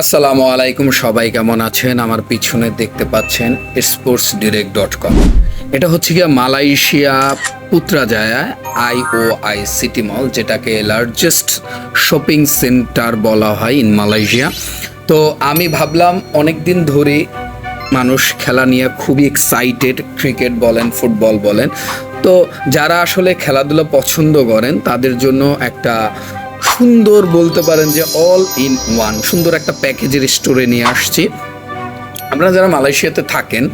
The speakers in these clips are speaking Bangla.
আসসালামু আলাইকুম সবাই, কেমন আছেন? আমার পিছনে দেখতে পাচ্ছেন স্পোর্টস ডিরেক্ট ডট কম এটা হচ্ছে গিয়ে Malaysia Putrajaya I O I city mall, যেটাকে লার্জেস্ট শপিং সেন্টার বলা হয় ইন মালয়েশিয়া। তো আমি ভাবলাম অনেক দিন ধরে মানুষ খেলা নিয়ে খুবই এক্সাইটেড ক্রিকেট বলেন ফুটবল বলেন। তো যারা আসলে খেলাধুলা পছন্দ করেন, তাদের জন্য একটা সুন্দর বলতে পারেন যে অল ইন ওয়ান সুন্দর একটা প্যাকেজের স্টোরে নিয়ে আসছি। আপনারা যারা মালয়েশিয়াতে থাকেন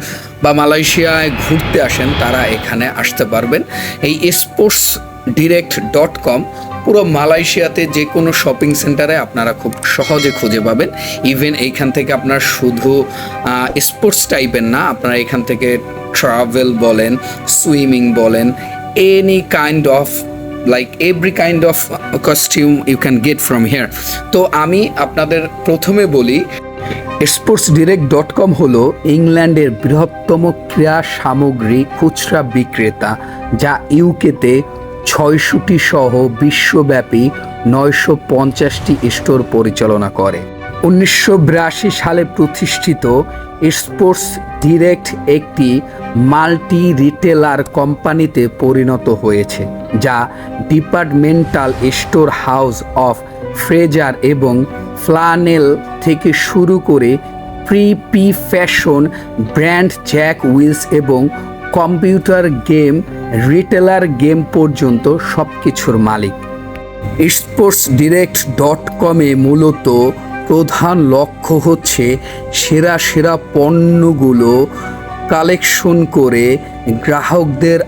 বা মালয়েশিয়ায় ঘুরতে আসেন, তারা এখানে আসতে পারবেন। এই স্পোর্টস ডিরেক্ট ডট কম পুরো মালয়েশিয়াতে যে কোনো শপিং সেন্টারে আপনারা খুব সহজে খুঁজে পাবেন। ইভেন এইখান থেকে আপনার শুধু স্পোর্টস টাইপের না, আপনারা এখান থেকে ট্রাভেল বলেন সুইমিং বলেন any kind of like every kind of costume you can get from here তো আমি আপনাদের প্রথমে বলি স্পোর্টস ডিরেক্ট ডট কম হল ইংল্যান্ডের বৃহত্তম ক্রীড়া সামগ্রী খুচরা বিক্রেতা, যা ইউকেতে ছয়শটি সহ বিশ্বব্যাপী নয়শো পঞ্চাশটি স্টোর পরিচালনা করে। উনিশশো বিরাশি সালে প্রতিষ্ঠিত স্পোর্টস ডিরেক্ট একটি মাল্টি রিটেলার কোম্পানিতে পরিণত হয়েছে, যা departmental store House of Fraser এবং ফ্লানেল থেকে শুরু করে pre P fashion brand Jack Wills এবং কম্পিউটার গেম, রিটেলার গেম পর্যন্ত সব কিছুর মালিক। স্পোর্টস ডিরেক্ট ডট কমে মূলত প্রধান লক্ষ্য হচ্ছে সেরা সেরা পণ্যগুলো কালেকশন করে গ্রাহকদের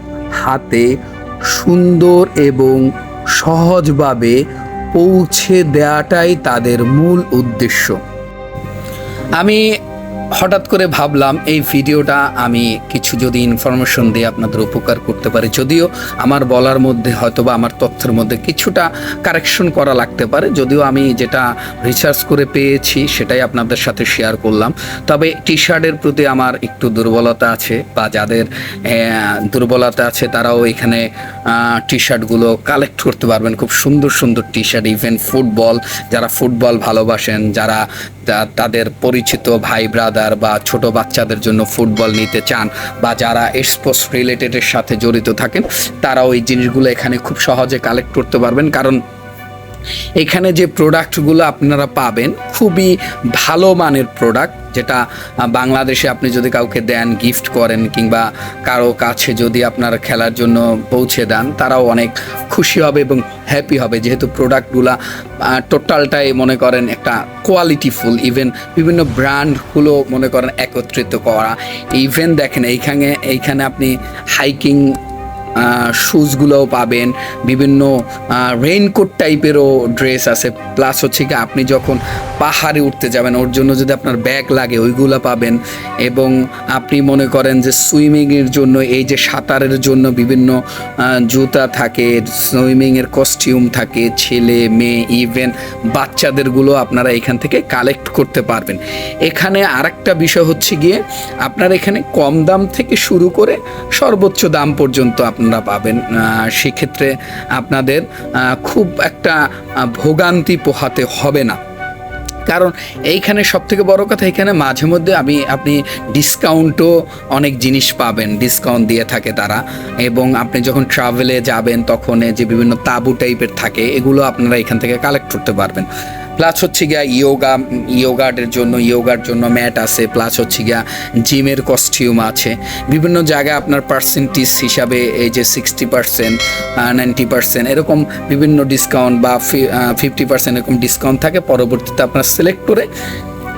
হাতে সুন্দর এবং সহজভাবে পৌঁছে দেওয়াটাই তাদের মূল উদ্দেশ্য। আমি হঠাৎ করে ভাবলাম এই ভিডিওটা আমি কিছু যদি ইনফরমেশন দিয়ে আপনাদের উপকার করতে পারি, যদিও আমার বলার মধ্যে হয়তো বা আমার তথ্যের মধ্যে কিছুটা কারেকশন করা লাগতে পারে, যদিও আমি যেটা রিসার্চ করে পেয়েছি সেটাই আপনাদের সাথে শেয়ার করলাম। তবে টি শার্টের প্রতি আমার একটু দুর্বলতা আছে বা যাদের দুর্বলতা আছে তারাও এখানে টি শার্টগুলো কালেক্ট করতে পারবেন। খুব সুন্দর সুন্দর টি শার্ট ইভেন ফুটবল যারা ফুটবল ভালোবাসেন, যারা তাদের পরিচিত ভাই ব্রাদার বা ছোট বাচ্চাদের জন্য ফুটবল নিতে চান বা যারা স্পোর্টস রিলেটেডের সাথে জড়িত থাকেন, তারাও এই জিনিসগুলো এখানে খুব সহজে কালেক্ট করতে পারবেন। কারণ এখানে যে প্রোডাক্টগুলো আপনারা পাবেন খুবই ভালো মানের প্রোডাক্ট যেটা বাংলাদেশে আপনি যদি কাউকে দেন গিফট করেন, কিংবা কারও কাছে যদি আপনার খেলার জন্য পৌঁছে দেন, তারাও অনেক খুশি হবে এবং হ্যাপি হবে। যেহেতু প্রোডাক্টগুলা টোটালটাই মনে করেন একটা কোয়ালিটিফুল ইভেন বিভিন্ন ব্র্যান্ডগুলো মনে করেন একত্রিত করা। ইভেন দেখেন, এইখানে এইখানে আপনি হাইকিং শুজগুলোও পাবেন, বিভিন্ন রেইনকোট টাইপেরও ড্রেস আছে। প্লাস হচ্ছে কি, আপনি যখন পাহাড়ে উঠতে যাবেন, ওর জন্য যদি আপনার ব্যাগ লাগে, ওইগুলো পাবেন। এবং আপনি মনে করেন যে সুইমিংয়ের জন্য, এই যে সাঁতারের জন্য বিভিন্ন জুতা থাকে সুইমিংয়ের কস্টিউম থাকে, ছেলে, মেয়ে ইভেন বাচ্চাদেরগুলো আপনারা এখান থেকে কালেক্ট করতে পারবেন। এখানে আরেকটা বিষয় হচ্ছে গিয়ে, আপনার এখানে কম দাম থেকে শুরু করে সর্বোচ্চ দাম পর্যন্ত আপনারা পাবেন। সেক্ষেত্রে আপনাদের খুব একটা ভোগান্তি পোহাতে হবে না। কারণ এইখানে সব থেকে বড় কথা, এখানে মাঝে মধ্যে আমি, আপনি ডিসকাউন্টও অনেক জিনিস পাবেন ডিসকাউন্ট দিয়ে থাকে তারা। এবং আপনি যখন ট্রাভেলে যাবেন, তখন যে বিভিন্ন তাবু টাইপের থাকে, এগুলো আপনারা এখান থেকে কালেক্ট করতে পারবেন। প্লাস হচ্ছে গিয়া ইয়োগা ইয়োগার্ডের জন্য ইয়োগার জন্য ম্যাট আছে। প্লাস হচ্ছে গিয়া জিমের কস্টিউম আছে। বিভিন্ন জায়গায় আপনার পার্সেন্টেজ হিসাবে এই যে সিক্সটি পার্সেন্ট নাইনটি পার্সেন্ট এরকম বিভিন্ন ডিসকাউন্ট বা ফিফটি পার্সেন্ট এরকম ডিসকাউন্ট থাকে। পরবর্তীতে আপনার সিলেক্ট করে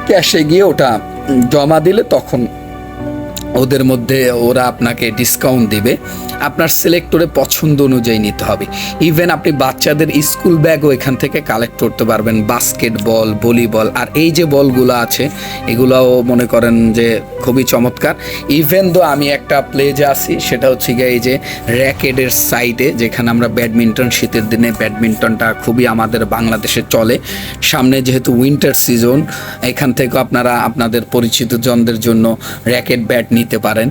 ক্যাশে গিয়ে ওটা জমা দিলে তখন ওদের মধ্যে ওরা আপনাকে ডিসকাউন্ট দিবে। আপনার সিলেক্টরে পছন্দ অনুযায়ী নিতে হবে। ইভেন আপনি বাচ্চাদের স্কুল ব্যাগও এখান থেকে কালেক্ট করতে পারবেন। বাস্কেটবল ভলিবল আর এই যে বলগুলো আছে, এগুলাও মনে করেন যে খুবই চমৎকার। ইভেন দো আমি একটা প্লেজে আছি, সেটা হচ্ছে গিয়ে এই যে র্যাকেটের সাইডে যেখানে আমরা ব্যাডমিন্টন শীতের দিনে ব্যাডমিন্টনটা খুবই আমাদের বাংলাদেশে চলে। সামনে যেহেতু উইন্টার সিজন এখান থেকে আপনারা, আপনাদের পরিচিত জনদের জন্য র্যাকেট ব্যাট নিতে নিতে পারেন।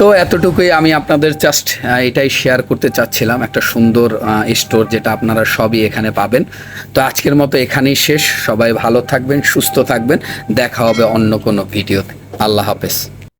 তো এতটুকুই আমি আপনাদের জাস্ট এটাই শেয়ার করতে চাচ্ছিলাম, একটা সুন্দর স্টোর যেটা আপনারা সবই এখানে পাবেন। তো আজকের মতো এখানেই শেষ। সবাই ভালো থাকবেন, সুস্থ থাকবেন। দেখা হবে অন্য কোনো ভিডিওতে আল্লাহ হাফেজ।